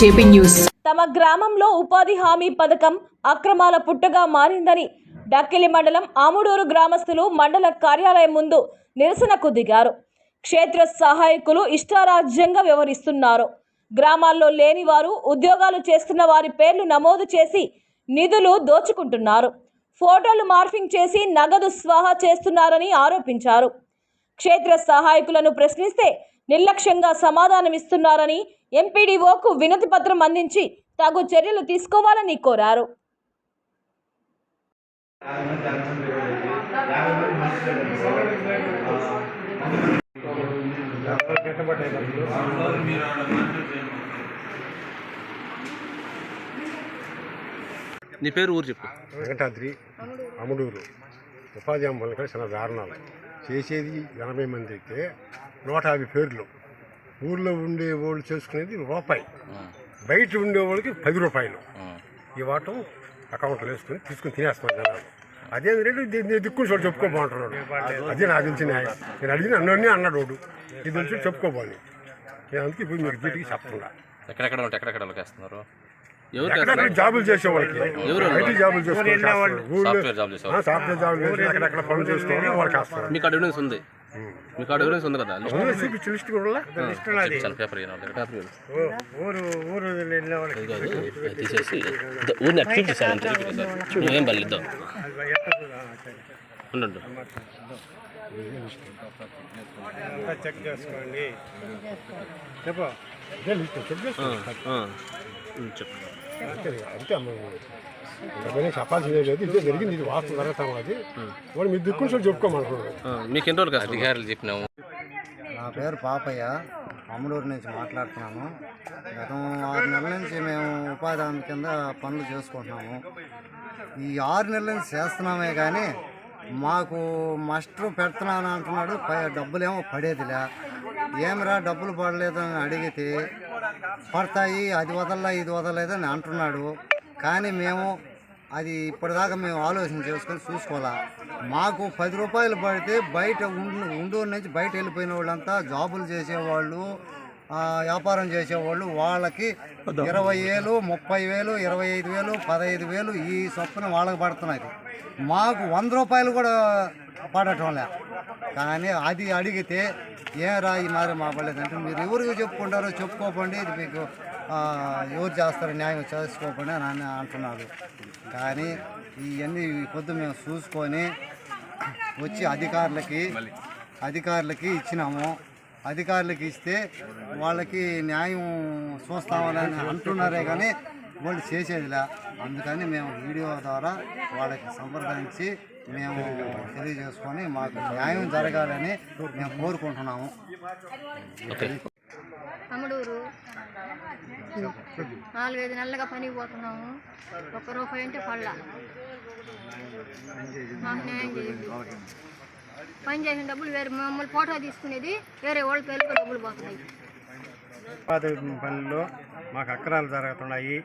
JP news. తమ గ్రామంలో ఉపాధి హామీ పథకం అక్రమాల పుట్టగా మారిందని డక్కిలి మండలం ఆముడూరు గ్రామస్తులు మండల కార్యాలయం ముందు నిరసనకు దిగారు. క్షేత్ర సహాయకులు ఇష్టారాజ్యంగా వ్యవహరిస్తున్నారు గ్రామాల్లో లేని వారు ఉద్యోగాలు చేస్తున్న వారి పేర్లు నమోదు చేసి నిధులు దోచుకుంటున్నారు. ఫోటోలు మార్ఫింగ్ చేసి నగదు స్వాహా చేస్తున్నారని ఆరోపించారు. క్షేత్ర సహాయకులను ప్రశ్నిస్తే నిర్లక్ష్యంగా సమాధానమిస్తున్నారని ఎంపీడీఓకు వినతి పత్రం అందించి తగు చర్యలు తీసుకోవాలని కోరారు. నీ పేరు ఊరు చెప్పు. వెంకటాద్రి అముడూరు. ఉపాధి హామీ పథకాలు చాలా దారుణాలు చేసేది ఎనభై మంది అయితే నూట యాభై పేర్లు. ఊళ్ళో ఉండే వాళ్ళు చేసుకునేది రూపాయి. బయట ఉండే వాళ్ళకి పది రూపాయలు. ఈ వాటం అకౌంట్లో వేసుకుని తీసుకుని తినేస్తున్నాం జనాలు. అదే రేటు దిక్కుని చోటు చెప్పుకోబాగుంటున్నాడు అదే నాకు తెలిసిన న్యాయం. నేను అడిగిన అన్నీ అన్నాడు వాడు. ఇది తెలిసి చెప్పుకోబాలి నేను అందుకే ఇప్పుడు మీకు వీటికి చెప్పకుండా. ఎక్కడెక్కడ ఉంటే ఎక్కడెక్కడ వేస్తున్నారు? ఎక్కడెక్కడ జాబులు చేసే వాళ్ళకి ఎవరు? ఐటీ జాబులు చేసుకునే సాఫ్ట్వేర్ జాబ్ చేసేవాళ్ళు. సాఫ్ట్వేర్ జాబులు చేసి ఎక్కడెక్కడ పనులు చేసుకోవాలి వాళ్ళకి వేస్తారు మీకు ఉంది. మీకు ఆడ ఎవిడెన్స్ ఉంది కదా? లిస్ట్ చూపించి లిస్ట్ కూడా పేపర్ ఊరు ఊరు తీసేసి ఊరిని అటు అంతే చూపిస్తాను నువ్వేం పర్లేదు ఇద్దాం ఉండు చెక్ చేసుకోండి. చెప్పు. చెప్పు. అంతే అమ్మ చెప్పాల్సిందే లేదు ఇదే జరిగింది ఇది వాస్తు జరుగుతాం అది వాడు మీ చెప్పుకోమంటున్నాడు ఆ, మీకు ఎన్ని రోజులు అధికారులు చెప్పినాము నా పేరు పాపయ్య. అమలూరు నుంచి మాట్లాడుతున్నాము గతం ఆరు నెలల నుంచి మేము ఉపాధి హామీ కింద పనులు చేసుకుంటున్నాము. ఈ ఆరు నెలల నుంచి చేస్తున్నామే కానీ మాకు మాస్టర్ పెడుతున్నాను అంటున్నాడు. పై డబ్బులేమో పడేదిలే. ఏమిరా డబ్బులు పడలేదని అడిగితే పడతాయి అది వదల్లా ఇది వదలలేదని అంటున్నాడు. కానీ మేము అది ఇప్పటిదాకా మేము ఆలోచన చేసుకొని చూసుకోవాలా. మాకు పది రూపాయలు పడితే బయట ఉండు ఉండూరు నుంచి బయట వెళ్ళిపోయిన వాళ్ళంతా జాబులు చేసేవాళ్ళు వ్యాపారం చేసేవాళ్ళు వాళ్ళకి ఇరవై వేలు ముప్పై వేలు ఇరవై ఐదు వేలు పదహైదు వేలు ఈ చొప్పున వాళ్ళకి పడుతున్నది మాకు వంద రూపాయలు కూడా పడటం లే. కానీ అది అడిగితే ఏం రా ఈ మరి మా పడలేదంటే మీరు ఎవరికి చెప్పుకుంటారో చెప్పుకోకండి ఇది మీకు ఎవరు చేస్తారో న్యాయం చేసుకోకండి అని అంటున్నారు కానీ ఇవన్నీ పొద్దు మేము చూసుకొని వచ్చి అధికారులకి అధికారులకి ఇచ్చినాము. అధికారులకి ఇస్తే వాళ్ళకి న్యాయం చూస్తామని అంటున్నారే కానీ వాళ్ళు చేసేదిలే. అందుకని మేము వీడియో ద్వారా వాళ్ళకి సంప్రదించి మేము తెలియజేసుకొని మాకు న్యాయం జరగాలని మేము కోరుకుంటున్నాము. ఓకే. అమడూరు నాలుగైదు నెలలుగా పనికి పోతున్నాము. ఒక్క రూపాయి అంటే పళ్ళ మాకు న్యాయం చేయండి. పని చేసిన డబ్బులు వేరే. మమ్మల్ని ఫోటో తీసుకునేది వేరే వాళ్ళ పేర్లకు డబ్బులు పోతున్నాయి. పనుల్లో మాకు అక్రాలు జరుగుతున్నాయి.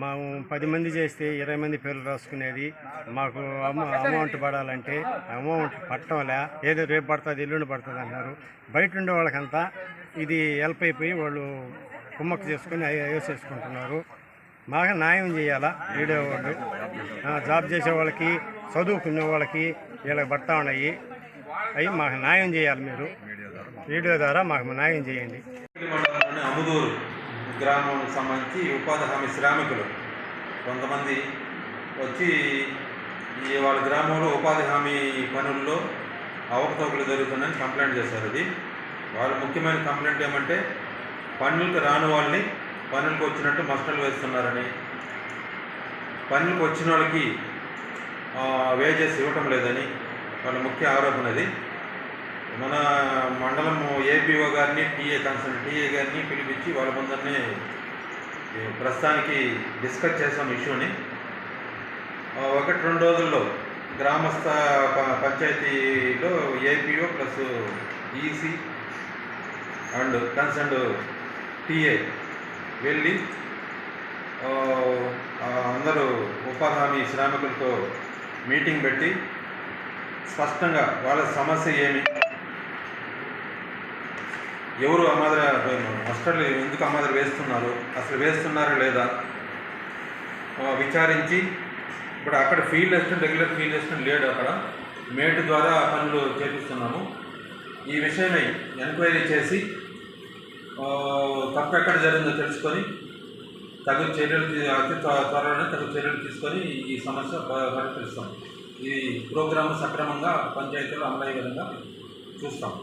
మేము పది మంది చేస్తే ఇరవై మంది పేర్లు రాసుకునేది. మాకు అమౌంట్ పడాలంటే అమౌంట్ పట్టంలే ఏదో రేపు పడుతుంది ఎల్లుండి పడుతుంది అంటున్నారు బయట ఉండే వాళ్ళకంతా ఇది హెల్ప్ అయిపోయి వాళ్ళు కుమ్మక్కు చేసుకుని అవి వేసేసుకుంటున్నారు మాకు న్యాయం చేయాలా? వీడియో వాళ్ళు. జాబ్ చేసే వాళ్ళకి చదువుకునే వాళ్ళకి వీళ్ళకి పడతా ఉన్నాయి. అవి మాకు న్యాయం చేయాలి మీరు. వీడియో ద్వారా మాకు న్యాయం చేయండి. మండలంలోని అముదూరు గ్రామం సంబంధించి ఉపాధి హామీ శ్రామికులు కొంతమంది వచ్చి ఈ వాళ్ళ గ్రామంలో ఉపాధి హామీ పనుల్లో అవకతవకలు జరుగుతున్నాయని కంప్లైంట్ చేశారు ఇది. వాళ్ళ ముఖ్యమైన కంప్లైంట్ ఏమంటే పనులకు రాని వాళ్ళని పనులకు వచ్చినట్టు మస్టర్లు వేస్తున్నారని. పనులకు వచ్చిన వాళ్ళకి వేజెస్ ఇవ్వటం లేదని వాళ్ళ ముఖ్య ఆరోపణ అది. మన మండలం ఏపీఓ గారిని టీఏ కన్సల్ట్ టీఏ గారిని పిలిపించి వాళ్ళ ప్రస్తుతానికి డిస్కస్ చేసాం ఇష్యూని ఒకటి రెండు రోజుల్లో గ్రామస్థ ప- పంచాయతీలో APO plus EC and concern TA వెళ్ళి అందరూ ఉపాధి హామీ శ్రామికులతో మీటింగ్ పెట్టి స్పష్టంగా వాళ్ళ సమస్య ఏమి? ఎవరు అమాదిరి మస్టర్లు ఎందుకు అమాదిరి వేస్తున్నారు? అసలు వేస్తున్నారా లేదా? విచారించి ఇప్పుడు అక్కడ field assistant regular field assistant లేడు అక్కడ. మేట్ ద్వారా పనులు చేపిస్తున్నాము. ఈ విషయమై ఎంక్వైరీ చేసి తప్పు ఎక్కడ జరిగిందో తెలుసుకొని తగు చర్యలు అతి త్వరలోనే తగు చర్యలు తీసుకొని ఈ సమస్య ప- పరిష్కరిస్తాం ఈ ప్రోగ్రాం సక్రమంగా పంచాయతీలో అమలయ్యే విధంగా చూస్తాం.